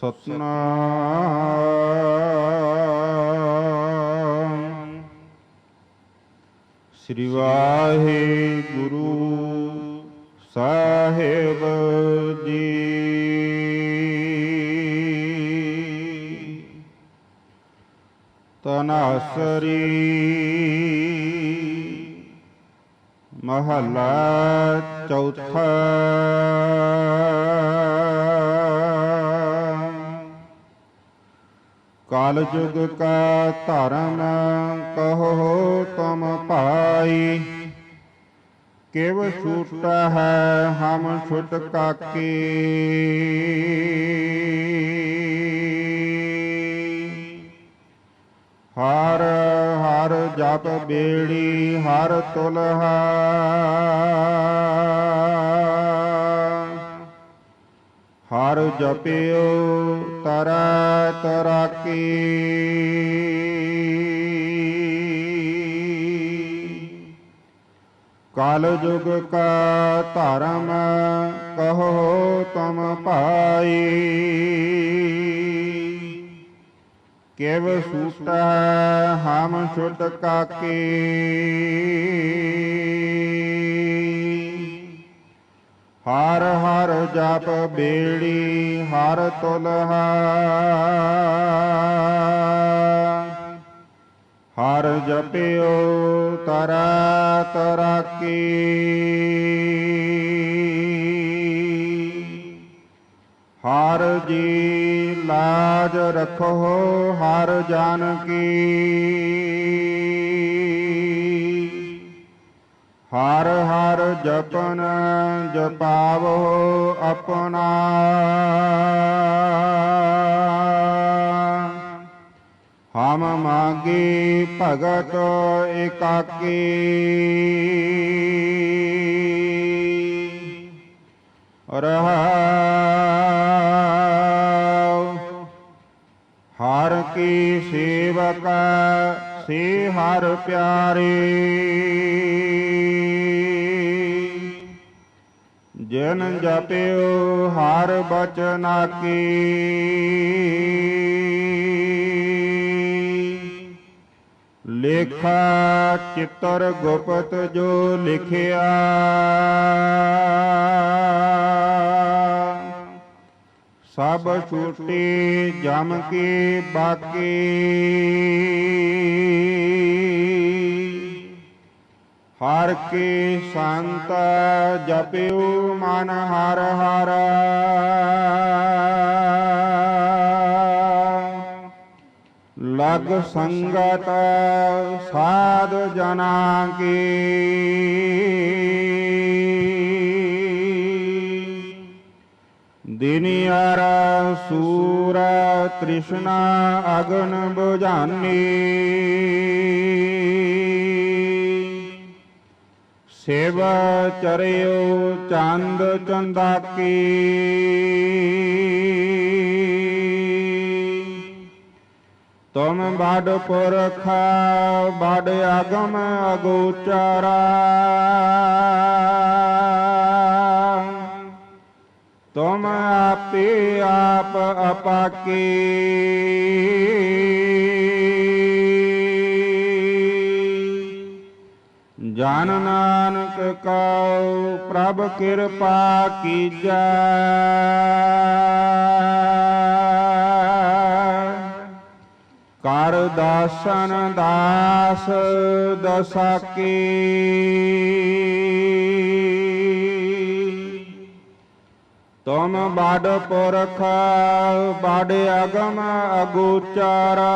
ਸਤਨਾਮ। ਸ੍ਰੀ ਵਾਹਿਗੁਰੂ ਸਾਹਿਬ ਜੀ। ਤਨਾਸਰੀ ਮਹਲਾ ਚੌਥਾ। ਕਾਲ ਜੁਗ ਕਾ ਧਰਮ ਕਹੋ ਤੁਮ ਭਾਈ। ਕਿਵ ਛੂਟਾ ਹੈ ਹਮ ਛੁਟ ਕਾਕੀ। ਹਰ ਹਰ ਜਪ ਬੇੜੀ ਹਰ ਤੁਲਹਾ ਹਰ ਜਪਿਓ ਤਰੈ ਤਰਾਕੀ। ਕਾਲ ਜੁਗ ਕਾ ਧਰਮ ਕਹੋ ਤਮ ਭਾਈ। ਕਿਵ ਸੂਟਾ ਹਮ ਛੁਟ ਕਾਕੀ। ਹਰ ਹਰ ਜਪ ਬੇੜੀ ਹਰ ਤੁਲਹਾ ਹਰ ਜਪਿਓ ਤਰਾ ਤਰਾਕੀ। ਹਰ ਜੀ ਲਾਜ ਰਖੋ ਹਰ ਜਨ ਕੀ। ਹਰ ਜਪਨ ਜਪਾਵੋ ਆਪਣਾ। ਹਮ ਮਾਗੀ ਭਗਤ ਇਕਾਕੀ। ਰਹਾਉ। ਹਰ ਕੀ ਸੇਵਕ ਸੇ ਹਰ ਪਿਆਰੇ। ਜਿਨ ਜਪਿਓ ਹਰ ਬਚਨਾ ਕੀ ਲੇਖਾ ਚਿੱਤਰ ਗੁਪਤ ਜੋ ਲਿਖਿਆ। ਸਭ ਛੂਟੀ ਜਮ ਕੀ ਬਾਕੀ। ਹਰ ਕੀ ਸੰਤ ਜਪਿਉ ਮਨ ਹਰ ਹਰ। ਲਗ ਸੰਗਤ ਸਾਧ ਜਨਾ ਕੀ। ਦਿਨਿਆਰ ਸੂਰ ਤ੍ਰਿਸ਼ਨਾ ਅਗਨ 부ਝਾਨੀ ਸੇਵ ਚਰਿਓ ਚੰਦ ਚੰਦਾਕੀ। ਤੁਮ ਬਾਡ ਪੁਰਖ ਬਾਡ ਆਗਮ ਅਗੋਚਰਾ। ਤੁਮ ਆਪੇ ਆਪ ਅਪਾਕੀ। ਜਨ ਨਾਨਕ ਕਉ ਪ੍ਰਭ ਕਿਰਪਾ ਕੀਜੈ। ਕਰ ਦਾਸਨ ਦਾਸ ਦਸਾਕੀ ਤੁਮ ਬਾਡ ਪੁਰਖ ਬਾਡ ਅਗਮ ਅਗੋਚਰਾ।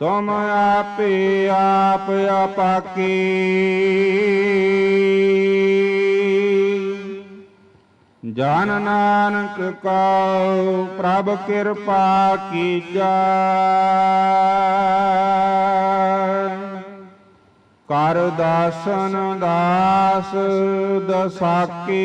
ਤੁਮ ਆਪੇ ਆਪ ਅਪਾਕੀ। ਜਨ ਨਾਨਕ ਕਉ ਪ੍ਰਭ ਕਿਰਪਾ ਕੀਜੈ। ਕਰ ਦਾਸਨ ਦਾਸ ਦਸਾਕੀ।